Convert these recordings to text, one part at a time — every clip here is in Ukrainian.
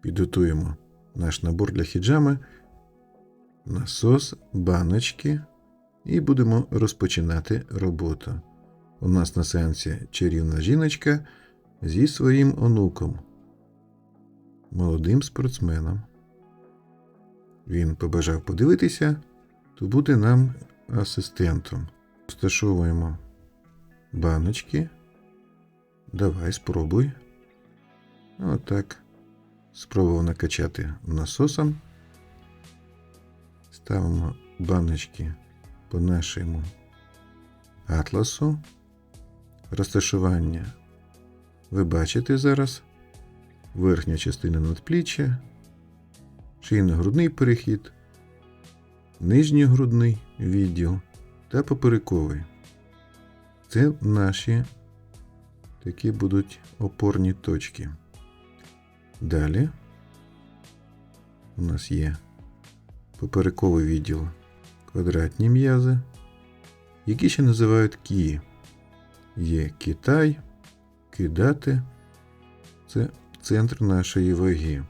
Підготуємо наш набор для хіджами, насос, баночки і будемо розпочинати роботу. У нас на сеансі чарівна жіночка зі своїм онуком, молодим спортсменом. Він побажав подивитися, то буде нам асистентом. Розташовуємо баночки. Давай, спробуй. Отак. Спробував накачати насосом. Ставимо баночки по нашому атласу. Розташування ви бачите зараз. Верхня частина надпліччя, шийно-грудний перехід, нижньогрудний відділ та поперековий. Це наші такі будуть опорні точки. Далі у нас є поперековий відділ квадратні м'язи, які ще називають кії. Є Китай, кидати це центр нашої ваги.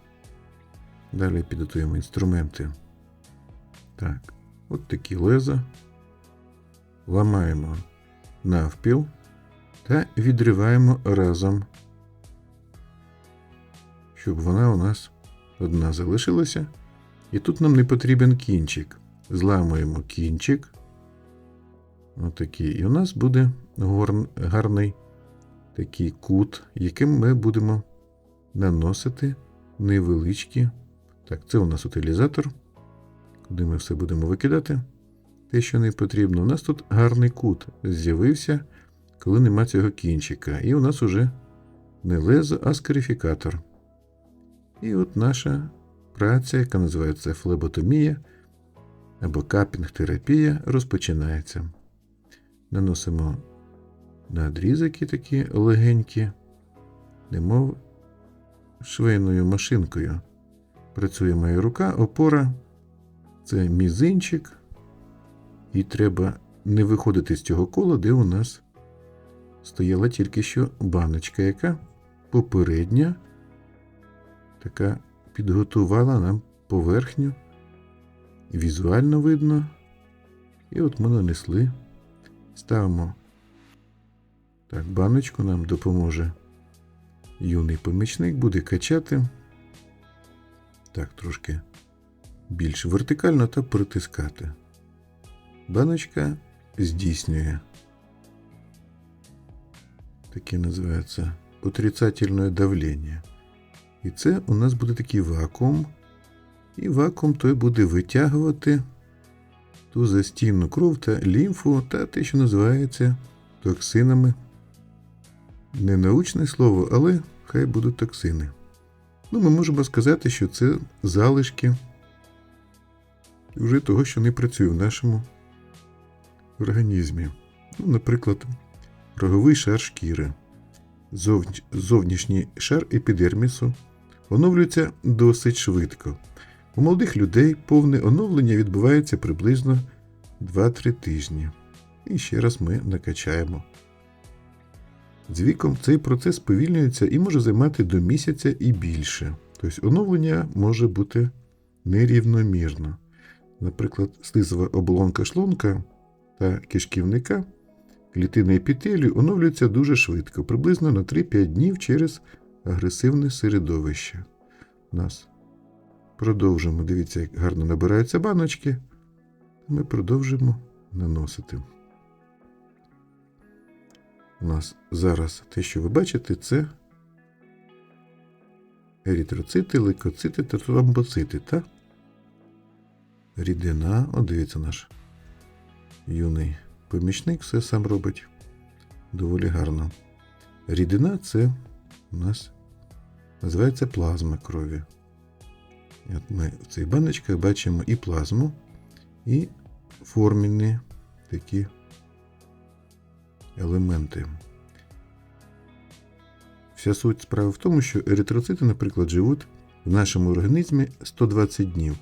Далі підготуємо інструменти. Так, от такі леза. Ламаємо навпіл та відриваємо разом, щоб вона у нас одна залишилася. І тут нам не потрібен кінчик. Зламуємо кінчик. Отакий. І у нас буде гарний такий кут, яким ми будемо наносити невеличкі. Так, це у нас утилізатор, куди ми все будемо викидати. Те, що не потрібно. У нас тут гарний кут з'явився, коли нема цього кінчика. І у нас уже не лезо, а скарифікатор. І от наша праця, яка називається флеботомія або капінг-терапія, розпочинається. Наносимо надрізики такі легенькі, немов швейною машинкою. Працює моя рука, опора це мізинчик, і треба не виходити з цього кола, де у нас стояла тільки що баночка, яка попередня така підготувала нам поверхню. Візуально видно. І от ми нанесли. Ставимо так, баночку нам допоможе юний помічник, буде качати. Так, трошки більш вертикально та притискати. Баночка здійснює. Таке називається отрицательне давлення. І це у нас буде такий вакуум. І вакуум той буде витягувати ту застійну кров та лімфу та те, що називається токсинами. Не научне слово, але хай будуть токсини. Ну, ми можемо сказати, що це залишки вже того, що не працює в нашому організмі. Ну, наприклад, роговий шар шкіри, зовні- зовнішній шар епідермісу оновлюється досить швидко. У молодих людей повне оновлення відбувається приблизно 2-3 тижні. І ще раз ми накачаємо. З віком цей процес повільнюється і може займати до місяця і більше. Тобто оновлення може бути нерівномірно. Наприклад, слизова оболонка шлунка та кишківника клітини епітелію оновлюються дуже швидко, приблизно на 3-5 днів через агресивне середовище. У нас продовжимо. Дивіться, як гарно набираються баночки. Ми продовжимо наносити. У нас зараз те, що ви бачите, це ерітроцити, лейкоцити та тромбоцити, так? Рідина, от дивіться наш юний помічник, все сам робить доволі гарно. Рідина це у нас називається плазма крові. І От ми в цих баночках бачимо і плазму, і формільні такі елементи. Вся суть справи в тому, що еритроцити, наприклад, живуть в нашому організмі 120 днів,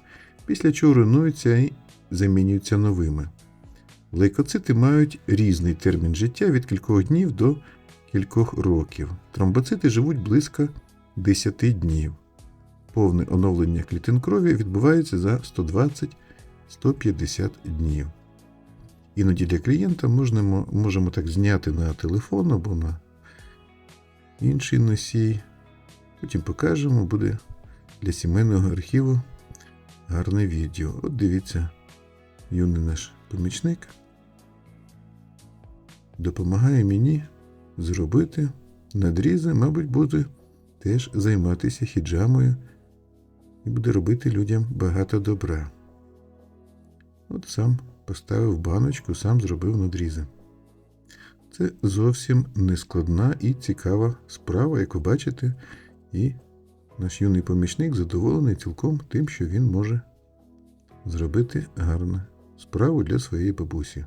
після чого руйнуються і замінюються новими. Лейкоцити мають різний термін життя від кількох днів до кількох років. Тромбоцити живуть близько 10 днів. повне оновлення клітин крові відбувається за 120-150 днів. Іноді для клієнта можемо, можемо так зняти на телефон або на інший носій. Потім покажемо, буде для сімейного архіву гарне відео. От дивіться, юний наш помічник допомагає мені зробити надрізи, мабуть, буде теж займатися хіджамою і буде робити людям багато добра. От сам поставив баночку, сам зробив надрізи. Це зовсім нескладна і цікава справа, як ви бачите, і наш юний помічник задоволений цілком тим, що він може зробити гарну справу для своєї бабусі.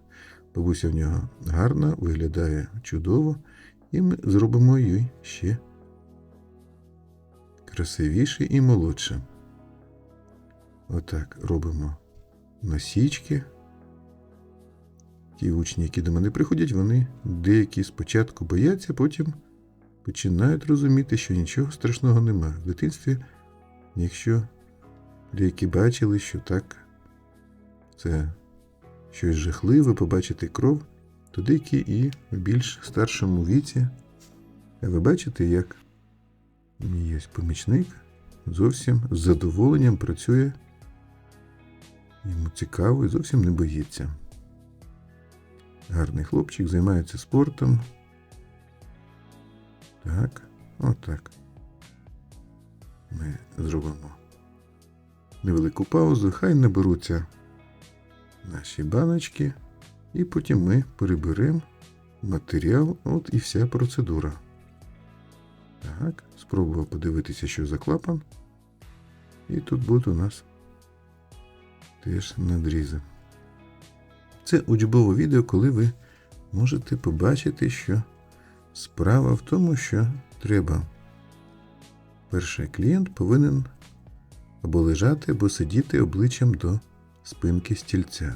Бабуся в нього гарна, виглядає чудово, і ми зробимо їй ще красивіше і молодше. Отак робимо носічки. Ті учні, які до мене приходять, вони деякі спочатку бояться, потім починають розуміти, що нічого страшного немає. В дитинстві, якщо деякі бачили, що так це щось жахливе, побачити кров, то деякі і в більш старшому віці. Ви бачите, як мій помічник зовсім з задоволенням працює. Йому цікаво і зовсім не боїться. Гарний хлопчик, займається спортом. Так, отак. Ми зробимо невелику паузу, хай наберуться наші баночки, і потім ми переберемо матеріал, от і вся процедура. Так, спробував подивитися, що за клапан. І тут буде у нас теж надрізи. Це учбове відео, коли ви можете побачити, що справа в тому, що треба. Перший клієнт повинен або лежати, або сидіти обличчям до спинки стільця.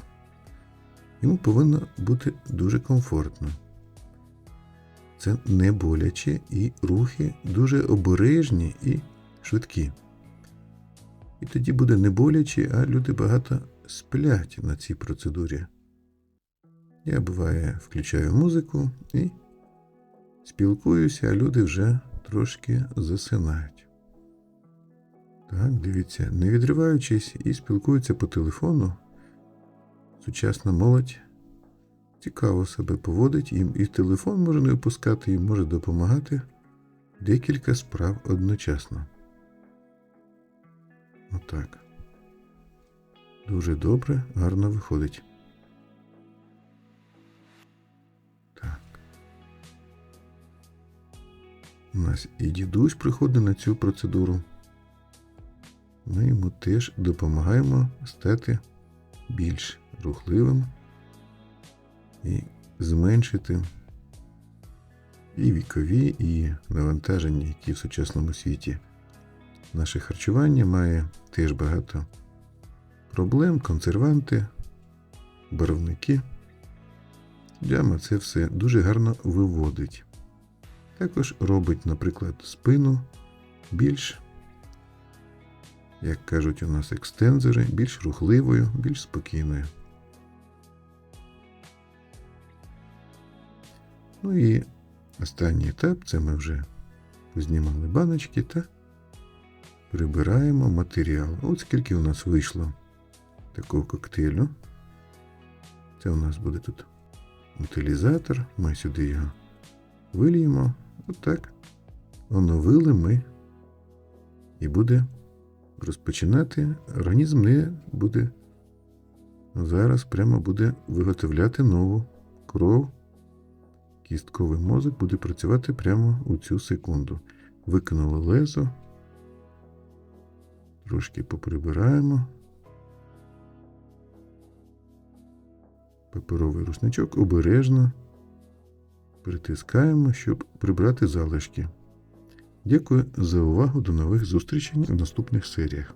Йому повинно бути дуже комфортно. Це не боляче і рухи дуже обережні і швидкі. І тоді буде не боляче, а люди багато сплять на цій процедурі. Я буває включаю музику і спілкуюся, а люди вже трошки засинають. Так, дивіться, не відриваючись і спілкуються по телефону. Сучасна молодь цікаво себе поводить, їм і телефон може не випускати, їм може допомагати декілька справ одночасно. Отак. Дуже добре, гарно виходить. Так. У нас і дідусь приходить на цю процедуру. Ми йому теж допомагаємо стати більш рухливим і зменшити і вікові, і навантаження, які в сучасному світі. Наше харчування має теж багато проблем, консерванти, барвники. Дяма це все дуже гарно виводить. Також робить, наприклад, спину більш, як кажуть у нас екстензори, більш рухливою, більш спокійною. Ну і останній етап це ми вже знімали баночки та прибираємо матеріал. От скільки у нас вийшло такого коктейлю. Це у нас буде тут утилізатор. Ми сюди його вильємо. Отак. Оновили ми і буде розпочинати. Організм не буде. Зараз прямо буде виготовляти нову кров. Кістковий мозок буде працювати прямо у цю секунду. Викинули лезо. Трошки поприбираємо. Паперовий рушничок обережно притискаємо, щоб прибрати залишки. Дякую за увагу. До нових зустрічей в наступних серіях.